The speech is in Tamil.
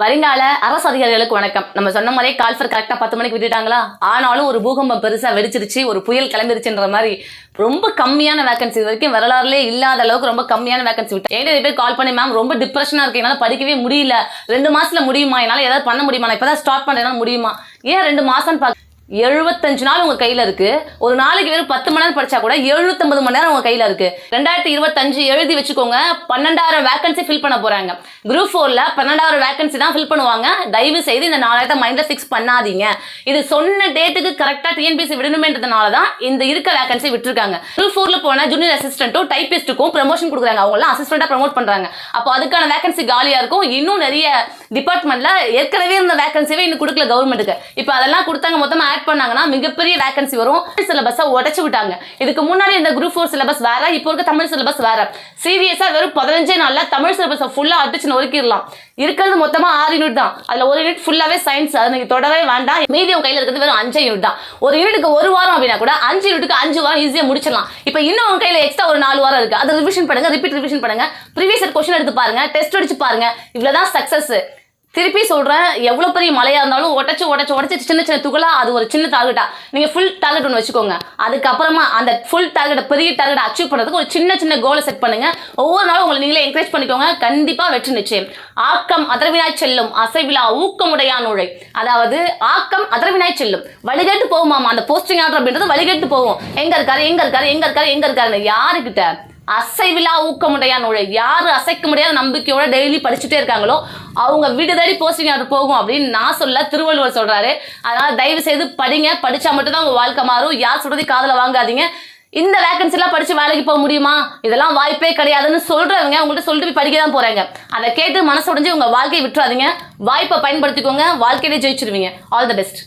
வருங்கால அரசு அதிகாரிகளுக்கு வணக்கம். நம்ம சொன்ன மாதிரியே கால்ஃபர் கரெக்டாக பத்து மணிக்கு விட்டுட்டாங்களா? ஆனாலும் ஒரு பூகம்பம் பெருசாக வெடிச்சிருச்சு ஒரு புயல் கிளம்பிருச்சுன்ற மாதிரி ரொம்ப கம்மியான வேகன்சி வரைக்கும் வரலாறுலேயே இல்லாத அளவுக்கு ரொம்ப கம்மியான வேகன்சி விட்டு என்கிட்ட பேர் கால் பண்ணி மேம் ரொம்ப டிப்ரெஷனாக இருக்கு. என்னால் படிக்கவே முடியல. ரெண்டு மாசத்துல முடியுமா? என்னால் ஏதாவது பண்ண முடியுமா? நான் இப்போ தான் ஸ்டார்ட் பண்ணுறேன் முடியுமா? ஏன் ரெண்டு மாசம் பார்க்க எழுபத்தஞ்சு நாள் உங்க கையில இருக்கு. ஒரு நாளைக்கு வெறும் பத்து மணி நேரம் படிச்சா கூட எழுநூத்தம்பது மணி நேரம் உங்க கையில இருக்கு. ரெண்டாயிரத்தி இருபத்தஞ்சு எழுதி வச்சுக்கோங்க. பன்னெண்டாயிரம் வேகன்சி ஃபில் பண்ண போறாங்க. குரூப் ஃபோர்ல பன்னெண்டாயிரம் வேகன்சி தான் ஃபில் பண்ணுவாங்க. தயவு செய்து இந்த நாலாயிரத்தை மைண்ட்ல ஃபிக்ஸ் பண்ணாதீங்க. இது சொன்ன டேட்டுக்கு கரெக்டா டிஎன்பிசி விடணுமேன்றதுனால தான் இந்த இருக்க வேகன்சி விட்டுருக்காங்க. குரூப் ஃபோர்ல போன ஜூனியர் அசிஸ்டன்ட்டும் டைபிஸ்ட்டுக்கும் ப்ரமோஷன் கொடுக்குறாங்க. அவங்க எல்லாம் அசிஸ்டண்டா ப்ரமோட் பண்றாங்க. அப்போ அதுக்கான வேகன்சி காலியா இருக்கும். இன்னும் நிறைய டிபார்ட்மெண்ட்ல ஏற்கனவே இருந்த வேகன்சிவே இன்னும் கொடுக்கல கவர்மெண்ட்டுக்கு இப்போ அதெல்லாம் கொடுத்தாங்க மொத்தமா ஆட் பண்ணாங்கன்னா மிகப்பெரிய வேகன்சி வரும். சிலபஸை உடச்சு விட்டாங்க. இதுக்கு முன்னாடி இந்த குரூப் ஃபோர் சிலபஸ் வேற இப்போ இருக்க தமிழ் சிலபஸ் வேற. சீரியஸா வெறும் பதினஞ்சே நாளில் தமிழ் சிலபஸை ஃபுல்லாக அடிச்சு நொறுக்கிடலாம். இருக்கிறது மொத்தமாக ஆறு யூனிட் தான். அதில் ஒரு யூனிட் ஃபுல்லாவே சயின்ஸ் அது நீங்கள் தொடவே வேண்டாம். மீதி உங்கள் கையில் இருக்கிறது வெறும் அஞ்சு யூனிட் தான். ஒரு யூனிட்டுக்கு ஒரு வாரம் அப்படின்னா கூட அஞ்சு யூனிட்டுக்கு அஞ்சு வாரம் ஈஸியாக முடிச்சிடலாம். இப்போ இன்னும் உங்கள் கையில் எக்ஸ்ட்ரா ஒரு நாலு வாரம் இருக்குது அதை ரிவிஷன் பண்ணுங்க ரிப்பீட் ரிவிஷன் பண்ணுங்க. ப்ரீவியஸ் கொஸ்டின் எடுத்து பாருங்கள் டெஸ்ட் அடிச்சு பாருங்க. இவ்வளவுதான் சக்ஸஸ் திருப்பி சொல்றேன் எவ்வளவு பெரிய மலையா இருந்தாலும் உடச்சு உடச்சு உடச்சு சின்ன சின்ன துகளா அது ஒரு சின்ன டார்கெட்டா நீங்க ஃபுல் டார்கெட் ஒன்று வச்சுக்கோங்க. அதுக்கப்புறமா அந்த ஃபுல் டார்கெட் பெரிய டார்கெட் அச்சீவ் பண்றதுக்கு ஒரு சின்ன சின்ன கோலை செட் பண்ணுங்க. ஒவ்வொரு நாளும் உங்களை நீங்களே என்கரேஜ் பண்ணிக்கோங்க. கண்டிப்பா வெற்றி நிச்சயம். ஆக்கம் அதர்வினாய் செல்லும். அசைவிழா ஊக்கமுடையான் உழை அதாவது ஆக்கம் அதர்வினாய் செல்லும். வழிகட்டு போகுமாமா அந்த போஸ்டிங் ஆர்டர் அப்படின்றது வழிகட்டு போவோம். எங்க இருக்காரு எங்க இருக்காரு எங்க இருக்காரு எங்க இருக்காருன்னு யாருக்கிட்ட அசைவிலா ஊக்கமுடையான் உழை யார் அசைக்க முடியாத நம்பிக்கையோட டெய்லி படிச்சுட்டே இருக்காங்களோ அவங்க வீடு தேடி போஸ்டிங் அது போகும் அப்படின்னு நான் சொல்ல திருவள்ளுவர் சொல்றாரு. அதனால தயவு செய்து படிங்க. படிச்சா மட்டும்தான் உங்க வாழ்க்கை மாறும். யார் சொல்றதை காதல வாங்காதீங்க. இந்த வேகன்சிலாம் படிச்சு வேலைக்கு போக முடியுமா? இதெல்லாம் வாய்ப்பே கிடையாதுன்னு சொல்றவங்க உங்கள்கிட்ட சொல்லிட்டு போய் படிக்க தான் போறாங்க. அதை கேட்டு மனசு உடைஞ்சு உங்க வாழ்க்கையை விட்டுறாதீங்க. வாய்ப்பை பயன்படுத்திக்கோங்க. வாழ்க்கையிலே ஜெயிச்சிருவீங்க. All the best